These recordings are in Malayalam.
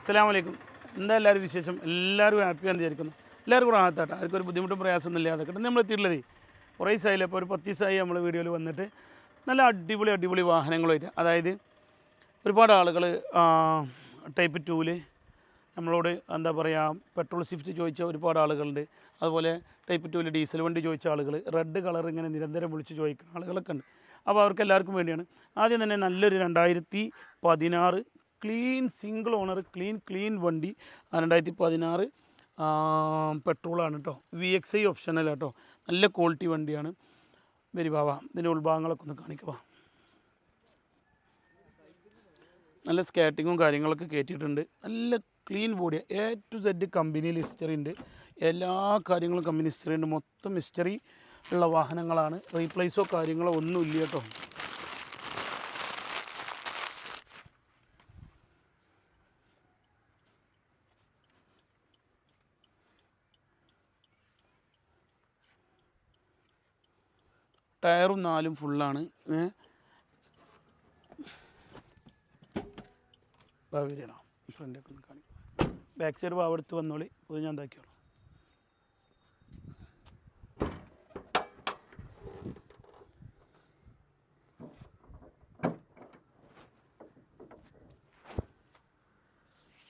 അസ്സാം വലൈക്കും എന്താ എല്ലാവരും വിശേഷം? എല്ലാവരും ഹാപ്പിയാന്ന് വിചാരിക്കുന്നു. എല്ലാവർക്കും റാഹത്താട്ടെ ആർക്കും ഒരു ബുദ്ധിമുട്ടും പ്രയാസമൊന്നും ഇല്ലാതെ കിട്ടും നമ്മൾ എത്തിയിട്ടുള്ളത്. കുറേ ദിവസമായില്ല? ഇപ്പോൾ ഒരു പത്ത് ദിവസമായി നമ്മൾ വീഡിയോയിൽ വന്നിട്ട് നല്ല അടിപൊളി അടിപൊളി വാഹനങ്ങളായിട്ട്. അതായത് ഒരുപാട് ആളുകൾ ടൈപ്പ് ടൂൽ നമ്മളോട് എന്താ പറയുക പെട്രോൾ സ്വിഫ്റ്റ് ചോദിച്ച ഒരുപാട് ആളുകളുണ്ട്. അതുപോലെ ടൈപ്പ് ടൂൽ ഡീസൽ വണ്ടി ചോദിച്ച ആളുകൾ റെഡ് കളർ ഇങ്ങനെ നിരന്തരം വിളിച്ച് ചോദിക്കുന്ന ആളുകളൊക്കെ ഉണ്ട്. അപ്പോൾ അവർക്ക് എല്ലാവർക്കും വേണ്ടിയാണ്. ആദ്യം തന്നെ നല്ലൊരു രണ്ടായിരത്തി പതിനാറ് clean single owner clean clean വണ്ടി രണ്ടായിരത്തി പതിനാറ് പെട്രോളാണ് കേട്ടോ വി എക്സ് ഐ ഓപ്ഷനല്ല കേട്ടോ നല്ല ക്വാളിറ്റി വണ്ടിയാണ്. വരി ബാവ ഇതിന്റെ ഉൾഭാഗങ്ങളൊക്കെ ഒന്ന് കാണിക്കുക നല്ല സ്കാറ്റിങ്ങും കാര്യങ്ങളൊക്കെ കയറ്റിയിട്ടുണ്ട് നല്ല ക്ലീൻ ബോഡിയാണ് A to Z company history ഉണ്ട്. എല്ലാ കാര്യങ്ങളും കമ്പനി ഹിസ്റ്ററി ഉണ്ട്. മൊത്തം ഹിസ്റ്ററി ഉള്ള വാഹനങ്ങളാണ്. റീപ്ലേസോ കാര്യങ്ങളോ ഒന്നും ഇല്ല കേട്ടോ ടയറും നാലും ഫുള്ളാണ്. ഭാവിയിലാണോ ഫ്രണ്ടൊക്കെ ഒന്ന് കാണിക്കും. ബാക്ക് സൈഡ് ഭാവെടുത്ത് വന്നോളി. അത് ഞാൻ എന്താക്കിയോളൂ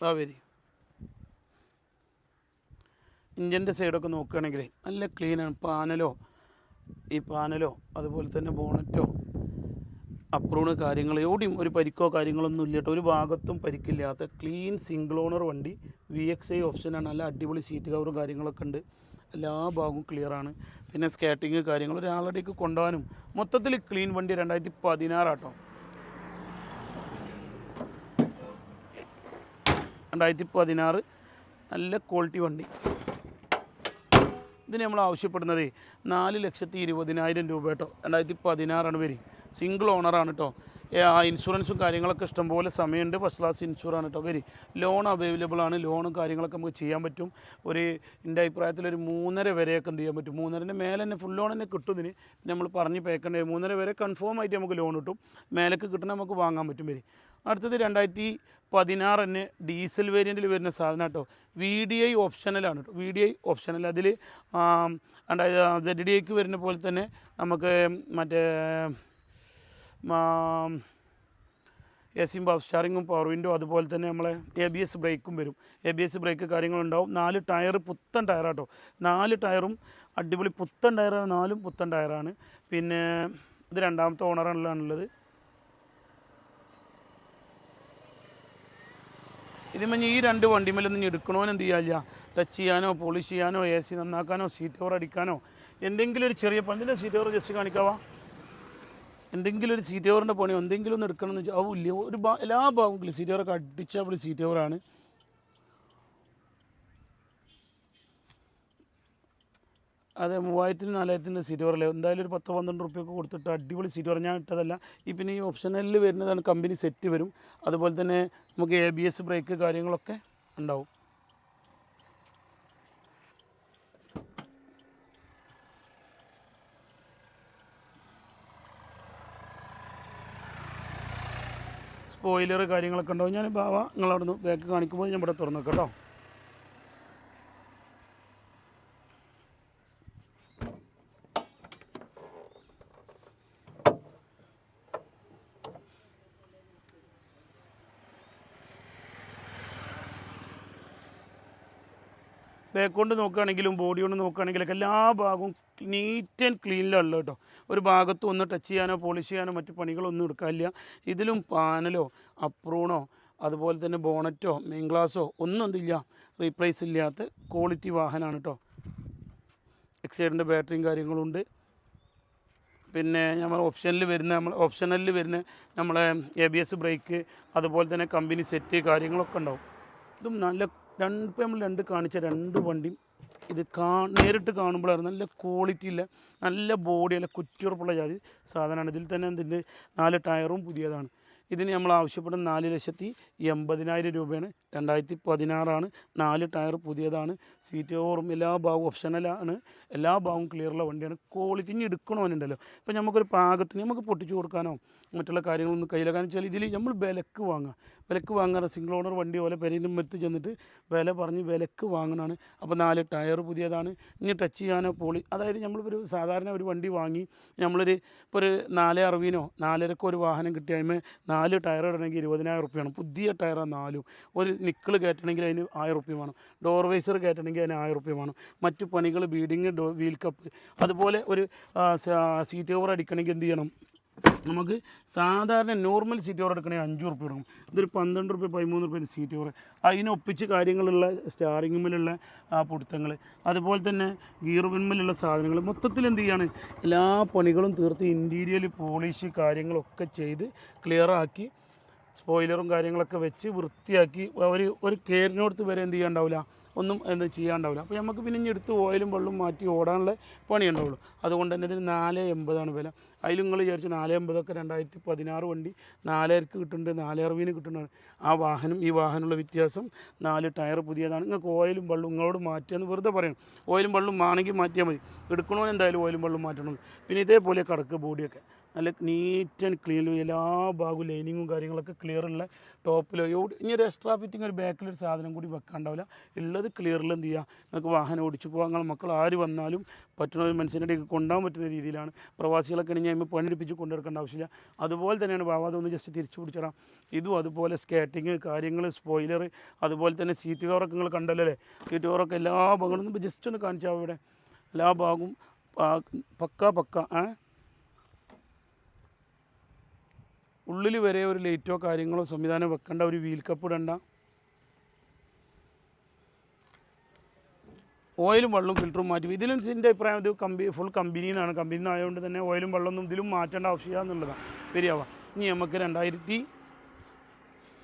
ഭാവേരി ഇഞ്ചിന്റെ സൈഡൊക്കെ നോക്കുകയാണെങ്കിൽ നല്ല ക്ലീനാണ് പാനലോ ഈ പാനലോ അതുപോലെ തന്നെ ബോണറ്റോ അപ്രൂണ് കാര്യങ്ങൾ എവിടെയും ഒരു പരിക്കോ കാര്യങ്ങളൊന്നും ഇല്ല ഒരു ഭാഗത്തും പരിക്കില്ലാത്ത ക്ലീൻ സിംഗിൾ ഓണർ വണ്ടി വി എക്സ് ഐ ഓപ്ഷനാണ് നല്ല അടിപൊളി സീറ്റ് കവറും കാര്യങ്ങളൊക്കെ ഉണ്ട്. എല്ലാ ഭാഗവും ക്ലിയർ ആണ്. പിന്നെ സ്കേറ്റിംഗ് കാര്യങ്ങൾ ഒരാളുടേക്ക് കൊണ്ടുപോകാനും. മൊത്തത്തിൽ ക്ലീൻ വണ്ടി രണ്ടായിരത്തി പതിനാറാട്ടോ രണ്ടായിരത്തി പതിനാറ് നല്ല ക്വാളിറ്റി വണ്ടി. ഇതിന് നമ്മൾ ആവശ്യപ്പെടുന്നത് നാല് ലക്ഷത്തി ഇരുപതിനായിരം രൂപ കേട്ടോ. രണ്ടായിരത്തി പതിനാറാണ് പേര് സിംഗിൾ ഓണറാണ് കേട്ടോ ഇൻഷുറൻസും കാര്യങ്ങളൊക്കെ ഇഷ്ടംപോലെ സമയമുണ്ട്. ഫസ്റ്റ് ക്ലാസ് ഇൻഷുറാണ് കേട്ടോ വരി. ലോൺ അവൈലബിൾ ആണ്. ലോണും കാര്യങ്ങളൊക്കെ നമുക്ക് ചെയ്യാൻ പറ്റും. ഒരു എന്റെ അഭിപ്രായത്തിൽ ഒരു മൂന്നര വരെയൊക്കെ എന്ത് ചെയ്യാൻ പറ്റും. മൂന്നരന്റെ മേലെ തന്നെ ഫുൾ ലോൺ തന്നെ കിട്ടും നമ്മൾ പറഞ്ഞ് പേക്കേണ്ടത് മൂന്നര വരെ കൺഫേം ആയിട്ട് നമുക്ക് ലോൺ കിട്ടും. മേലേക്ക് കിട്ടണ നമുക്ക് വാങ്ങാൻ പറ്റും വരി. അടുത്തത് രണ്ടായിരത്തി പതിനാറ് തന്നെ ഡീസൽ വേരിയന്റിൽ വരുന്ന സാധനം കേട്ടോ. വി ഡി ഐ ഓപ്ഷനലാണ് കേട്ടോ. വി ഡി ഐ ഓപ്ഷനൽ അതിൽ രണ്ടായിരത്തി സെഡ് ഡി ഐക്ക് വരുന്ന പോലെ തന്നെ നമുക്ക് മറ്റേ എ സിയും പവർ സ്റ്റാറിങ്ങും പവർ വിൻഡോ അതുപോലെ തന്നെ നമ്മളെ എ ബി എസ് ബ്രേക്കും വരും. എ ബി എസ് ബ്രേക്ക് കാര്യങ്ങളുണ്ടാവും. നാല് ടയർ പുത്തൻ ടയറാട്ടോ നാല് ടയറും അടിപൊളി പുത്തൻ ടയറാണ് നാലും പുത്തൻ ടയറാണ് പിന്നെ ഇത് രണ്ടാമത്തെ ഓണറാണുള്ളത് ഇതിമഞ്ഞ് ഈ രണ്ട് വണ്ടിമേലൊന്നും എടുക്കണോന്ന് എന്ത് ചെയ്യാനില്ല ടച്ച് ചെയ്യാനോ പോളിഷ് ചെയ്യാനോ എ സി നന്നാക്കാനോ സീറ്റ് കവർ അടിക്കാനോ എന്തെങ്കിലും ഒരു ചെറിയ പണ്ടിന്റെ സീറ്റ് കവർ ജസ്റ്റ് കാണിക്കാവാ? എന്തെങ്കിലും ഒരു സീറ്റ് കവറിന്റെ പണി. എന്തെങ്കിലും ഒന്ന് എടുക്കണം എന്ന് വെച്ചാൽ ഒരു എല്ലാ ഭാഗങ്ങളും സീറ്റ് കവറൊക്കെ അടിച്ചാൽ പൊളി സീറ്റ് കവറാണ് അതെ മൂവായിരത്തിന് നാലായിരത്തിന്റെ സീറ്റ് കവറല്ലേ എന്തായാലും ഒരു പത്ത് പന്ത്രണ്ട് റുപ്യൊക്കെ കൊടുത്തിട്ട് അടിപൊളി സീറ്റ് പറഞ്ഞാൽ ഇട്ടതല്ല. ഈ പിന്നെ ഈ ഓപ്ഷനിൽ വരുന്നതാണ് കമ്പനി സെറ്റ് വരും. അതുപോലെ തന്നെ നമുക്ക് എ ബി എസ് ബ്രേക്ക് കാര്യങ്ങളൊക്കെ ഉണ്ടാവും. സ്പോയിലർ കാര്യങ്ങളൊക്കെ ഉണ്ടാവും. ഞാൻ ബാവ നിങ്ങളവിടുന്ന് ബാക്ക് കാണിക്കുമ്പോൾ ഞാൻ ഇവിടെ തുറന്നു കേട്ടോ ബാക്ക് കൊണ്ട് നോക്കുകയാണെങ്കിലും ബോഡി കൊണ്ട് നോക്കുകയാണെങ്കിലൊക്കെ എല്ലാ ഭാഗവും നീറ്റ് ആൻഡ് ക്ലീനിലുള്ള കേട്ടോ. ഒരു ഭാഗത്തും ഒന്ന് ടച്ച് ചെയ്യാനോ പോളിഷ് ചെയ്യാനോ മറ്റു പണികളൊന്നും എടുക്കാനില്ല. ഇതിലും പാനലോ അപ്രൂണോ അതുപോലെ തന്നെ ബോണറ്റോ മെയിൻ ഗ്ലാസോ ഒന്നും എന്തില്ല റീപ്ലേസ് ഇല്ലാത്ത ക്വാളിറ്റി വാഹനമാണ് കേട്ടോ. എക്സൈഡിന്റെ ബാറ്ററിയും കാര്യങ്ങളുണ്ട് പിന്നെ നമ്മൾ ഓപ്ഷനിൽ വരുന്ന നമ്മൾ ഓപ്ഷനലിൽ വരുന്ന നമ്മളെ എ ബി എസ് ബ്രേക്ക് അതുപോലെ തന്നെ കമ്പനി സെറ്റ് കാര്യങ്ങളൊക്കെ ഉണ്ടാവും. ഇതും നല്ല രണ്ട് നമ്മൾ രണ്ട് കാണിച്ച രണ്ട് വണ്ടിയും ഇത് കാ നേരിട്ട് കാണുമ്പോഴാണ് നല്ല ക്വാളിറ്റി ഇല്ല നല്ല ബോഡി നല്ല കുറ്റിയുറപ്പുള്ള ജാതി. സാധനമാണ് ഇതിൽ തന്നെ ഇതിന്റെ നാല് ടയറും പുതിയതാണ്. ഇതിന് നമ്മൾ ആവശ്യപ്പെടുന്ന നാല് ലക്ഷത്തി എൺപതിനായിരം രൂപയാണ്. രണ്ടായിരത്തി പതിനാറാണ്. നാല് ടയർ പുതിയതാണ്. സീറ്റ് ഓവറും എല്ലാ ഭാഗവും ഓപ്ഷനലാണ് എല്ലാ ഭാഗവും ക്ലിയറുള്ള വണ്ടിയാണ്. ക്വാളിറ്റി ഇനി എടുക്കണമെന്നുണ്ടല്ലോ ഇപ്പം നമുക്കൊരു പാകത്തിന് നമുക്ക് പൊട്ടിച്ചു കൊടുക്കാനോ? മറ്റുള്ള കാര്യങ്ങളൊന്നും കയ്യില. കാരണം വെച്ചാൽ ഇതിൽ നമ്മൾ വിലക്ക് വാങ്ങുക വിലക്ക് വാങ്ങാറ് സിംഗിൾ ഓണർ വണ്ടി പോലെ പെരീന്റെ എടുത്ത് ചെന്നിട്ട് വില പറഞ്ഞ് വിലക്ക് വാങ്ങണതാണ് അപ്പോൾ നാല് ടയർ പുതിയതാണ്. ഇനി ടച്ച് ചെയ്യാനോ പോളി. അതായത് നമ്മളിപ്പോൾ ഒരു സാധാരണ ഒരു വണ്ടി വാങ്ങി നമ്മളൊരു ഇപ്പോൾ ഒരു നാല് അറുപതിനോ നാലരക്കോ ഒരു വാഹനം കിട്ടിയാൽ നാല് ടയർ ഇടണമെങ്കിൽ ഇരുപതിനായിരം റുപ്യാണ് പുതിയ ടയറാണ് നാലും. ഒരു നിക്കിൾ കയറ്റണമെങ്കിൽ അതിന് ആയിരം റുപ്യ വേണം. ഡോർ വൈസർ കയറ്റണമെങ്കിൽ അതിന് ആയിരം റുപ്യ വേണം. മറ്റു പണികൾ ബീഡിങ് വീൽ കപ്പ് അതുപോലെ ഒരു സീറ്റ് കവർ അടിക്കണമെങ്കിൽ എന്ത് ചെയ്യണം? നമുക്ക് സാധാരണ നോർമൽ സീറ്റ് കവർ എടുക്കണമെങ്കിൽ അഞ്ച് റുപ്യ കൊടുക്കും. ഇതൊരു പന്ത്രണ്ട് റുപ്യ പതിമൂന്ന് റുപ്യ സീറ്റ് കവർ. അതിനൊപ്പിച്ച് കാര്യങ്ങളുള്ള സ്റ്റാറിങ്ങുമ്മിലുള്ള ആ പൊടുത്തങ്ങൾ അതുപോലെ തന്നെ ഗിയറുമിന്മേലുള്ള സാധനങ്ങൾ മൊത്തത്തിൽ എന്ത് ചെയ്യാണ്? എല്ലാ പണികളും തീർത്ത് ഇന്റീരിയൽ പോളിഷ് കാര്യങ്ങളൊക്കെ ചെയ്ത് ക്ലിയറാക്കി സ്പോയിലറും കാര്യങ്ങളൊക്കെ വെച്ച് വൃത്തിയാക്കി ഒരു ഒരു കെയറിനോടുത്ത് വരെ എന്ത് ചെയ്യാണ്ടാവില്ല ഒന്നും എന്ത് ചെയ്യാണ്ടാവില്ല. അപ്പോൾ നമുക്ക് പിന്നെ എടുത്ത് ഓയിലും വെള്ളം മാറ്റി ഓടാനുള്ള പണി ഉണ്ടാവുള്ളൂ അതുകൊണ്ട് തന്നെ ഇതിന് നാല് എൺപതാണ് വില. അതിൽ നിങ്ങൾ വിചാരിച്ചു നാല് എൺപതൊക്കെ രണ്ടായിരത്തി പതിനാറ് വണ്ടി നാലരക്ക് കിട്ടുന്നുണ്ട് നാല് കിട്ടുന്നുണ്ട്. ആ വാഹനം ഈ വാഹനമുള്ള വ്യത്യാസം നാല് ടയർ പുതിയതാണ്. നിങ്ങൾക്ക് ഓയിലും വെള്ളം നിങ്ങളോട് മാറ്റിയെന്ന് വെറുതെ പറയണം. ഓയിലും വെള്ളം ആണെങ്കിൽ മാറ്റിയാൽ മതി. എടുക്കണമെന്ന് എന്തായാലും ഓയിലും വെള്ളം മാറ്റണം. പിന്നെ ഇതേപോലെ കടക്ക് ബോഡിയൊക്കെ. നല്ല നീറ്റ് ആൻഡ് ക്ലീൻ എല്ലാ ഭാഗവും ലൈനിങ്ങും കാര്യങ്ങളൊക്കെ ക്ലിയർ ഉള്ള ടോപ്പിലോ ഇനി ഒരു എക്സ്ട്രാ ഫിറ്റിംഗ് ഒരു ബാക്കിലൊരു സാധനം കൂടി വെക്കാണ്ടാവില്ല. ഉള്ളത് ക്ലിയറിൽ എന്ത് ചെയ്യുക നിങ്ങൾക്ക് വാഹനം ഓടിച്ചു പോകാൻ നിങ്ങളെ മക്കൾ ആര് വന്നാലും പറ്റുന്ന ഒരു മനുഷ്യന്റെ കൊണ്ടുപോകാൻ പറ്റുന്ന രീതിയിലാണ്. പ്രവാസികളൊക്കെ ആണെങ്കിൽ അതിന് പണിയെടുപ്പിച്ച് കൊണ്ടുവരേണ്ട ആവശ്യമില്ല. അതുപോലെ തന്നെയാണ് ബാബാദ് ഒന്ന് ജസ്റ്റ് തിരിച്ചു പിടിച്ചിടാം. ഇതും അതുപോലെ സ്കേറ്റിങ് കാര്യങ്ങൾ സ്പോയിലർ അതുപോലെ തന്നെ സീറ്റ് കവറൊക്കെ നിങ്ങൾ കണ്ടല്ലോ അല്ലേ? സീറ്റ് കവറൊക്കെ എല്ലാ ഭാഗങ്ങളും ജസ്റ്റ് ഒന്ന് കാണിച്ചാൽ ഇവിടെ. എല്ലാ ഭാഗവും പക്ക പക്ക ഏ? ഉള്ളിൽ വരെ ഒരു ലൈറ്റോ കാര്യങ്ങളോ സംവിധാനം വെക്കേണ്ട ഒരു വീൽ കപ്പ് ഇടണ്ട. ഓയിലും വെള്ളവും ഫിൽറ്ററും മാറ്റും. ഇതിലും ഇതിന്റെ അഭിപ്രായം ഇത് കമ്പി ഫുൾ കമ്പനിയിൽ നിന്നാണ് കമ്പനിയിൽ നിന്നായതുകൊണ്ട് തന്നെ ഓയിലും വെള്ളമൊന്നും ഇതിലും മാറ്റേണ്ട ആവശ്യമില്ല എന്നുള്ളതാണ് ഇനി നമുക്ക് രണ്ടായിരത്തി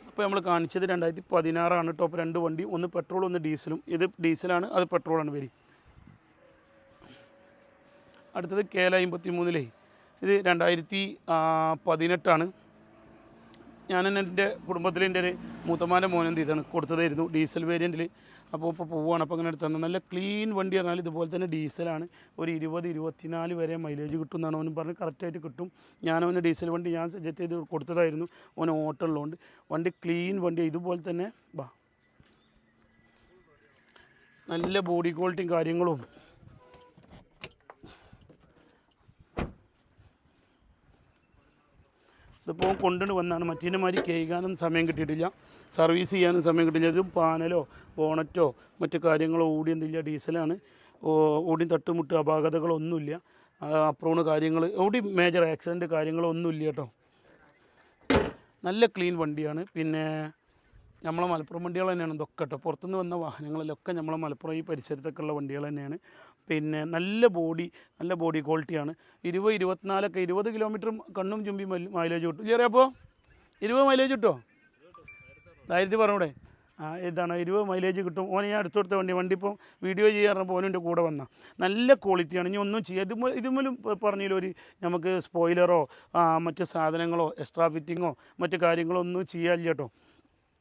അപ്പോൾ നമ്മൾ കാണിച്ചത് രണ്ടായിരത്തി പതിനാറാണ് ടോപ്പ് രണ്ട് വണ്ടി ഒന്ന് പെട്രോൾ ഒന്ന് ഡീസലും ഇത് ഡീസലാണ് അത് പെട്രോളാണ് വരി. അടുത്തത് കേല അമ്പത്തി മൂന്നിലേ ഇത് രണ്ടായിരത്തി പതിനെട്ടാണ്. ഞാൻ തന്നെ എന്റെ കുടുംബത്തിൽ എന്റെ ഒരു മൂത്തമാന്റെ മോൻ എന്ത് ചെയ്താണ് കൊടുത്തതായിരുന്നു ഡീസൽ വേരിയന്റിൽ അപ്പോൾ ഇപ്പോൾ പോവുകയാണ് അപ്പോൾ അങ്ങനെ തന്നെ. നല്ല ക്ലീൻ വണ്ടി പറഞ്ഞാൽ ഇതുപോലെ തന്നെ ഡീസലാണ്. ഒരു ഇരുപത് ഇരുപത്തിനാല് വരെ മൈലേജ് കിട്ടും എന്നാണ് അവനും പറഞ്ഞ് കറക്റ്റായിട്ട് കിട്ടും. ഞാൻ ഡീസൽ വണ്ടി ഞാൻ സജസ്റ്റ് ചെയ്ത് കൊടുത്തതായിരുന്നു. അവന് ഓട്ടം ഉള്ളതുകൊണ്ട്. വണ്ടി ക്ലീൻ വണ്ടി ഇതുപോലെ തന്നെ വാ നല്ല ബോഡി ക്വാളിറ്റിയും കാര്യങ്ങളും. ഇതിപ്പോൾ കൊണ്ടുകൊണ്ട് വന്നാണ്. മറ്റേ മാതിരി കേൾക്കാനൊന്നും സമയം കിട്ടിയിട്ടില്ല. സർവീസ് ചെയ്യാനും സമയം കിട്ടിയില്ല. ഇതും പാനലോ ബോണറ്റോ മറ്റു കാര്യങ്ങളോ ഓടിയൊന്നുമില്ല ഡീസലാണ്. ഓടി തട്ടുമുട്ട് അപാകതകളൊന്നുമില്ല. അപ്രോണ് കാര്യങ്ങൾ ഓടി മേജർ ആക്സിഡന്റ് കാര്യങ്ങളോ ഒന്നുമില്ല കേട്ടോ. നല്ല ക്ലീൻ വണ്ടിയാണ്. പിന്നെ നമ്മളെ മലപ്പുറം വണ്ടികൾ തന്നെയാണ് ഇതൊക്കെ കേട്ടോ. പുറത്തുനിന്ന് വന്ന വാഹനങ്ങളിലൊക്കെ നമ്മളെ മലപ്പുറം ഈ പരിസരത്തൊക്കെ ഉള്ള വണ്ടികൾ തന്നെയാണ്. പിന്നെ നല്ല ബോഡി നല്ല ബോഡി ക്വാളിറ്റിയാണ് ഇരുപത് ഇരുപത്തിനാലൊക്കെ ഇരുപത് കിലോമീറ്റർ കണ്ണും ചുമ്പി മൈലേജ് കിട്ടും. ചെറിയ അപ്പോൾ ഇരുപത് മൈലേജ് കിട്ടുമോ ധൈര്യത്തിൽ പറഞ്ഞൂടെ. ആ ഇതാണ് ഇരുപത് മൈലേജ് കിട്ടും. ഓനെ ഞാൻ അടുത്തടുത്ത വണ്ടി വണ്ടി ഇപ്പോൾ വീഡിയോ ചെയ്യാറുണ്ട് ഓനിന്റെ കൂടെ വന്ന. നല്ല ക്വാളിറ്റിയാണ് ഇനി ഒന്നും ചെയ്യാം. ഇതുമൂലം ഇതുമൂലം പറഞ്ഞില്ല ഒരു നമുക്ക് സ്പോയിലറോ മറ്റ് സാധനങ്ങളോ എക്സ്ട്രാ ഫിറ്റിങ്ങോ മറ്റു കാര്യങ്ങളോ ഒന്നും ചെയ്യാനില്ല കേട്ടോ.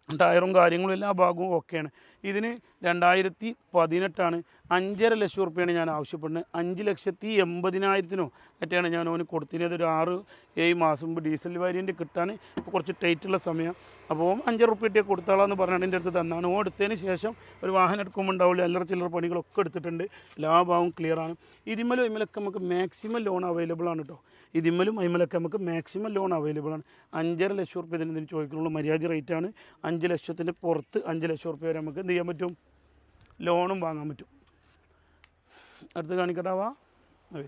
ടയറും കാര്യങ്ങളും എല്ലാ ഭാഗവും ഓക്കെയാണ് ഇതിന് രണ്ടായിരത്തി പതിനെട്ടാണ് അഞ്ചര ലക്ഷം റുപ്യാണ് ഞാൻ ആവശ്യപ്പെടുന്നത്. അഞ്ച് ലക്ഷത്തി എൺപതിനായിരത്തിനോ മറ്റാണ് ഞാൻ അവന് കൊടുത്തിരുന്നത്. ഒരു ആറ് ഏഴ് മാസം മുമ്പ് ഡീസൽ വാരിയന്റ് കിട്ടാൻ ഇപ്പോൾ കുറച്ച് ടൈറ്റുള്ള സമയം. അപ്പോൾ അഞ്ചര റുപ്യ കൊടുത്താളാന്ന് പറഞ്ഞാണ് എന്റെ അടുത്ത് തന്നാണ്. ഓ എടുത്തതിന് ശേഷം ഒരു വാഹനം എടുക്കുമ്പോൾ ഉണ്ടാവില്ല അല്ലറ ചില്ലറ പണികളൊക്കെ എടുത്തിട്ടുണ്ട്. എല്ലാ ഭാഗവും ക്ലിയറാണ് ഇതിമലും ഇമലൊക്കെ നമുക്ക് മാക്സിമം ലോൺ അവൈലബിൾ ആണ് കേട്ടോ ഇതിമലും അയിമലൊക്കെ നമുക്ക് മാക്സിമം ലോൺ അവൈലബിൾ ആണ്. അഞ്ചര ലക്ഷം റുപ്യ ഇതിന് ഇതിന് ചോദിക്കുന്നുള്ളൂ. മര്യാദ റേറ്റാണ് അഞ്ച് ലക്ഷത്തിന്റെ പുറത്ത് അഞ്ച് ലക്ഷം റുപ്യ വരെ നമുക്ക് എന്ത് ചെയ്യാൻ പറ്റും? ലോണും വാങ്ങാൻ പറ്റും. അടുത്ത് കാണിക്കട്ടാവാ അതെ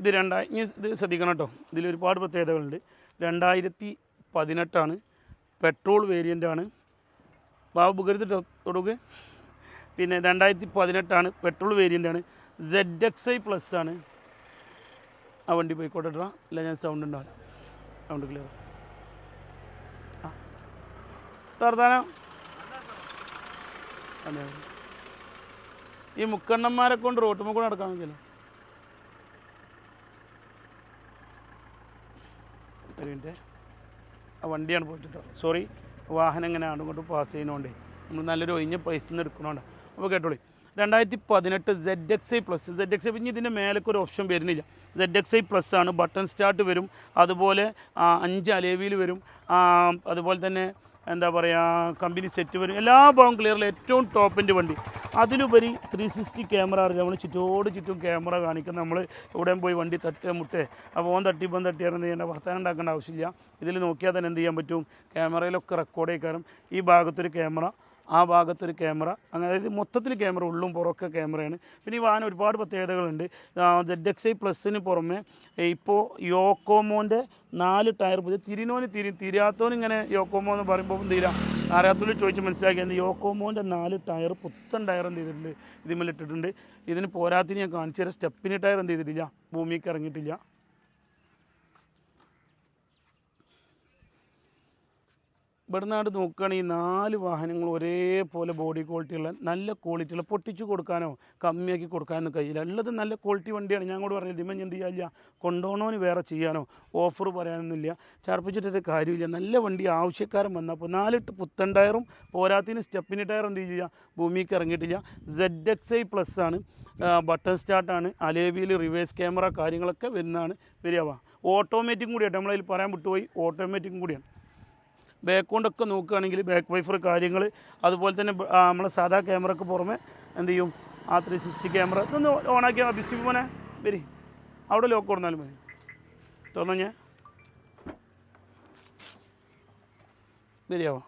ഇത് രണ്ടായി ഇനി ഇത് ശ്രദ്ധിക്കണം കേട്ടോ. ഇതിൽ ഒരുപാട് പ്രത്യേകതകളുണ്ട്. രണ്ടായിരത്തി പതിനെട്ടാണ് പെട്രോൾ വേരിയന്റാണ് ബാബു ബുഗരുത് തൊടുക പിന്നെ രണ്ടായിരത്തി പതിനെട്ടാണ് പെട്രോൾ വേരിയന്റാണ് സെഡ് എക്സ് ഐ പ്ലസ് ആണ്. ആ വണ്ടി പോയിക്കോട്ടെ ഇടാ അല്ല ഞാൻ സൗണ്ട് ഉണ്ടാവില്ല സൗണ്ട് ക്ലിയർ ആ. തർത്താനം അതെ. ഈ മുക്കണ്ണന്മാരെ കൊണ്ട് റോട്ടുമ്പോൾ കൂടെ മിനിറ്റ് ആ വണ്ടിയാണ് പോയിട്ടോ സോറി വാഹനം ഇങ്ങനെ അങ്ങോട്ടും കൊണ്ട് പാസ് ചെയ്യുന്നതുകൊണ്ട് നമ്മൾ നല്ലൊരു ഒഴിഞ്ഞ പൈസ നിന്ന് എടുക്കണോണ്ട്. അപ്പോൾ കേട്ടോളി. രണ്ടായിരത്തി പതിനെട്ട് Z X I plus Z X I പിന്നെ ഇതിന്റെ മേലേക്ക് ഒരു ഓപ്ഷൻ വരുന്നില്ല. സെഡ് എക്സ് ഐ പ്ലസ് ആണ്. ബട്ടൺ സ്റ്റാർട്ട് വരും. അതുപോലെ അഞ്ച് അലേവിയിൽ വരും. അതുപോലെ തന്നെ എന്താ പറയുക കമ്പനി സെറ്റ് വരും. എല്ലാ ഭാഗവും ക്ലിയറിൽ ഏറ്റവും ടോപ്പിന്റെ വണ്ടി. അതിലുപരി ത്രീ സിക്സ്റ്റി ക്യാമറ അറിയാം നമ്മൾ ചുറ്റോട് ചുറ്റും ക്യാമറ കാണിക്കുന്ന നമ്മൾ എവിടെയും പോയി വണ്ടി തട്ടുക മുട്ടേ ആ ഫോൺ തട്ടി ഇപ്പം തട്ടിയാണെന്ന് ചെയ്യേണ്ട വർത്തമാനം ഉണ്ടാക്കേണ്ട ആവശ്യമില്ല. ഇതിൽ നോക്കിയാൽ തന്നെ എന്ത് ചെയ്യാൻ പറ്റും? ക്യാമറയിലൊക്കെ റെക്കോർഡ് ചെയ്യാനും ഈ ഭാഗത്തൊരു ക്യാമറ ആ ഭാഗത്തൊരു ക്യാമറ. അങ്ങനെ അതായത് മൊത്തത്തിൽ ക്യാമറ ഉള്ളും പുറമൊക്കെ ക്യാമറയാണ്. പിന്നെ ഈ വാഹനം ഒരുപാട് പ്രത്യേകതകളുണ്ട്. ജെഡ് എക്സ് ഐ പ്ലസ്സിന് പുറമെ ഇപ്പോൾ യോക്കോമോന്റെ നാല് ടയർ പുതിയ തിരിനോന് തിരി തിരിയാത്തോന് ഇങ്ങനെ യോക്കോമോ എന്ന് പറയുമ്പോൾ തീരാ അറിയാത്തവർ ചോദിച്ച് മനസ്സിലാക്കിയത് യോക്കോമോന്റെ നാല് ടയർ പുത്തൻ ടയർ എന്ത് ചെയ്തിട്ടുണ്ട്? ഇതിന്മേൽ ഇട്ടിട്ടുണ്ട് ഇതിന് പോരാത്തിന് ഞാൻ കാണിച്ചു തരാം. സ്റ്റെപ്പിന് ടയർ എന്ത് ചെയ്തിട്ടില്ല? ഭൂമിക്ക് ഇറങ്ങിയിട്ടില്ല. ഇവിടുന്നാട് നോക്കുകയാണെങ്കിൽ നാല് വാഹനങ്ങൾ ഒരേപോലെ ബോഡി ക്വാളിറ്റി ഉള്ള നല്ല ക്വാളിറ്റിയുള്ള പൊട്ടിച്ചു കൊടുക്കാനോ കമ്മിയാക്കി കൊടുക്കാനോ കഴിയില്ല. ഉള്ളത് നല്ല ക്വാളിറ്റി വണ്ടിയാണ്. ഞാൻ കൂടെ പറഞ്ഞത് ഇതിമ്മ എന്ത് ചെയ്യാനില്ല കൊണ്ടുപോകണോന് വേറെ ചെയ്യാനോ ഓഫർ പറയാനൊന്നുമില്ല. ചടപ്പിച്ചിട്ടൊരു കാര്യമില്ല. നല്ല വണ്ടി ആവശ്യക്കാരൻ വന്നപ്പോൾ നാല് നാലിട്ട് പുത്തൻ ടയറും പോരാത്തിന് സ്റ്റെപ്പിന് ടയർ എന്ത് ചെയ്യുക ഭൂമിക്ക് ഇറങ്ങിയിട്ടില്ല. സെഡ് എക്സ് ഐ പ്ലസ് ആണ് ബട്ടൺ സ്റ്റാർട്ടാണ് അലേബിയിൽ റിവേഴ്സ് ക്യാമറ കാര്യങ്ങളൊക്കെ വരുന്നതാണ്. വരിക ഓട്ടോമാറ്റിക്കും കൂടിയാണ് നമ്മളതിൽ പറയാൻ വിട്ടുപോയി. ഓട്ടോമാറ്റിക്കും കൂടിയാണ്. ബാക്ക് കൊണ്ടൊക്കെ നോക്കുകയാണെങ്കിൽ ബാക്ക് വൈഫർ കാര്യങ്ങൾ അതുപോലെ തന്നെ ആ, നമ്മളെ സാധാ ക്യാമറക്ക് പുറമെ എന്ത് ചെയ്യും? ആ ത്രീ സിക്സ്റ്റി ക്യാമറ ഇതൊന്ന് ഓണാക്കിയാൽ ബിസ്റ്റി പോനെ വരി. അവിടെ ലോക്ക് കൊടുത്താലും മതി. തുറന്നു ഞാൻ? വരിയാവോ?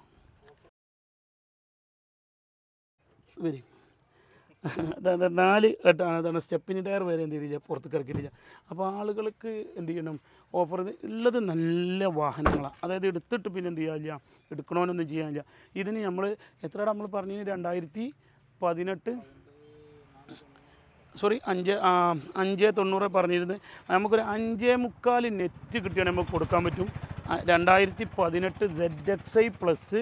വരി. അതായത് നാല് ഘട്ടമാണ് അതാണ് സ്റ്റെപ്പിന് ടയർ വരെ എന്ത് ചെയ്തില്ല പുറത്ത് ഇറക്കിയിട്ടില്ല. അപ്പോൾ ആളുകൾക്ക് എന്ത് ചെയ്യണം? ഓഫർ ഉള്ളത് നല്ല വാഹനങ്ങളാണ് അതായത് എടുത്തിട്ട് പിന്നെ എന്ത് ചെയ്യാനില്ല എടുക്കണമെന്നൊന്നും ചെയ്യാനില്ല ഇതിന് നമ്മൾ എത്ര നമ്മൾ പറഞ്ഞു രണ്ടായിരത്തി പതിനെട്ട്. സോറി അഞ്ച് അഞ്ച് തൊണ്ണൂറ് പറഞ്ഞിരുന്നത്. നമുക്കൊരു അഞ്ചേ മുക്കാൽ നെറ്റ് കിട്ടിയാൽ നമുക്ക് കൊടുക്കാൻ പറ്റും. രണ്ടായിരത്തി പതിനെട്ട് സെഡ് എക്സ് ഐ പ്ലസ്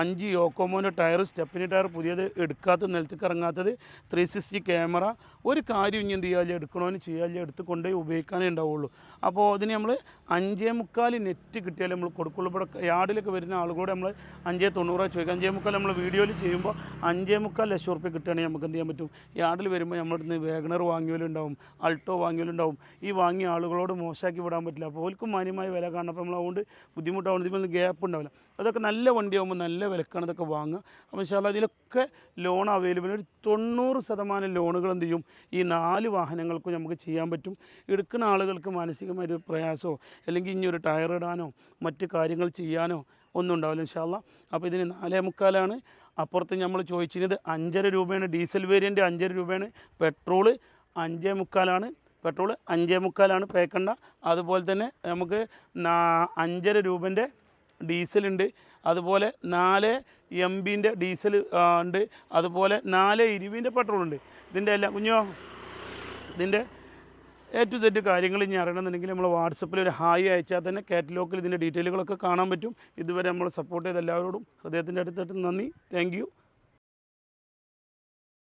അഞ്ച് യോക്കോമോന്റെ ടയർ സ്റ്റെപ്പിന് ടയർ പുതിയത് എടുക്കാത്ത നിലത്തേക്ക് ഇറങ്ങാത്തത് ത്രീ സിക്സ്റ്റി ക്യാമറ. ഒരു കാര്യം ഇനി എന്ത് ചെയ്യാല്ലേ എടുക്കണമെന്ന് ചെയ്യാല്ല എടുത്ത് കൊണ്ടുപോയി ഉപയോഗിക്കാനേ ഉണ്ടാവുള്ളൂ. അപ്പോൾ അതിന് നമ്മൾ അഞ്ചേ മുക്കാൽ നെറ്റ് കിട്ടിയാലേ നമ്മൾ കൊടുക്കുള്ളൂ. ഇവിടെ യാർഡിലൊക്കെ വരുന്ന ആളുകളോട് നമ്മൾ അഞ്ചേ തൊണ്ണൂറ് ചോദിക്കാം. അഞ്ചേ മുക്കാൽ നമ്മൾ വീഡിയോയിൽ ചെയ്യുമ്പോൾ അഞ്ചേ മുക്കാൽ ലക്ഷം റുപ്യ കിട്ടുകയാണെങ്കിൽ നമുക്ക് എന്ത് ചെയ്യാൻ പറ്റും? യാർഡിൽ വരുമ്പോൾ നമ്മുടെ അടുത്ത് വേഗണർ വാങ്ങിയവരുണ്ടാവും അൾട്ടോ വാങ്ങിയവരുണ്ടാവും ഈ വാങ്ങിയ ആളുകളോട് മോശമാക്കി വിടാൻ പറ്റില്ല. അപ്പോൾ ഓൽക്കും മാന്യമായ വില കാണണം അപ്പോൾ നമ്മൾ അതുകൊണ്ട് ബുദ്ധിമുട്ടാവുന്നതിൽ ഗ്യാപ്പ് ഉണ്ടാവില്ല. അതൊക്കെ നല്ല വണ്ടിയാകുമ്പോൾ നല്ല വിലക്കാണ് ഇതൊക്കെ വാങ്ങുക. അപ്പോൾ ഇൻഷാല്ല ഇതിലൊക്കെ ലോൺ അവൈലബിൾ ഒരു തൊണ്ണൂറ് ശതമാനം ലോണുകൾ എന്ത് ചെയ്യും? ഈ നാല് വാഹനങ്ങൾക്കും നമുക്ക് ചെയ്യാൻ പറ്റും. എടുക്കുന്ന ആളുകൾക്ക് മാനസികമായൊരു പ്രയാസമോ അല്ലെങ്കിൽ ഇനി ഒരു ടയർ ഇടാനോ മറ്റ് കാര്യങ്ങൾ ചെയ്യാനോ ഒന്നും ഉണ്ടാവില്ല ഇൻഷാല്ല അപ്പോൾ ഇതിന് നാലേ മുക്കാലാണ്. അപ്പുറത്ത് നമ്മൾ ചോദിച്ചിരുന്നത് അഞ്ചര രൂപയാണ്. ഡീസൽ വേരിയന്റ് അഞ്ചര രൂപയാണ്. പെട്രോൾ അഞ്ചേ മുക്കാലാണ്. പെട്രോൾ അഞ്ചേ മുക്കാലാണ്. പേക്കണ്ട. അതുപോലെ തന്നെ നമുക്ക് അഞ്ചര രൂപന്റെ ഡീസലുണ്ട്. അതുപോലെ നാല് എം ബിന്റെ ഡീസൽ ഉണ്ട്. അതുപോലെ നാല് ഇരുവിന്റെ പെട്രോൾ ഉണ്ട് ഇതിന്റെ എല്ലാം കുഞ്ഞോ ഇതിന്റെ എ ടു സെറ്റ് കാര്യങ്ങൾ ഇനി അറിയണമെന്നുണ്ടെങ്കിൽ നമ്മൾ വാട്സപ്പിൽ ഒരു ഹായ് അയച്ചാൽ തന്നെ കാറ്റലോഗിൽ ഇതിന്റെ ഡീറ്റെയിലുകളൊക്കെ കാണാൻ പറ്റും. ഇതുവരെ നമ്മൾ സപ്പോർട്ട് ചെയ്ത എല്ലാവരോടും ഹൃദയത്തിന്റെ അടുത്തിട്ട് നന്ദി. താങ്ക്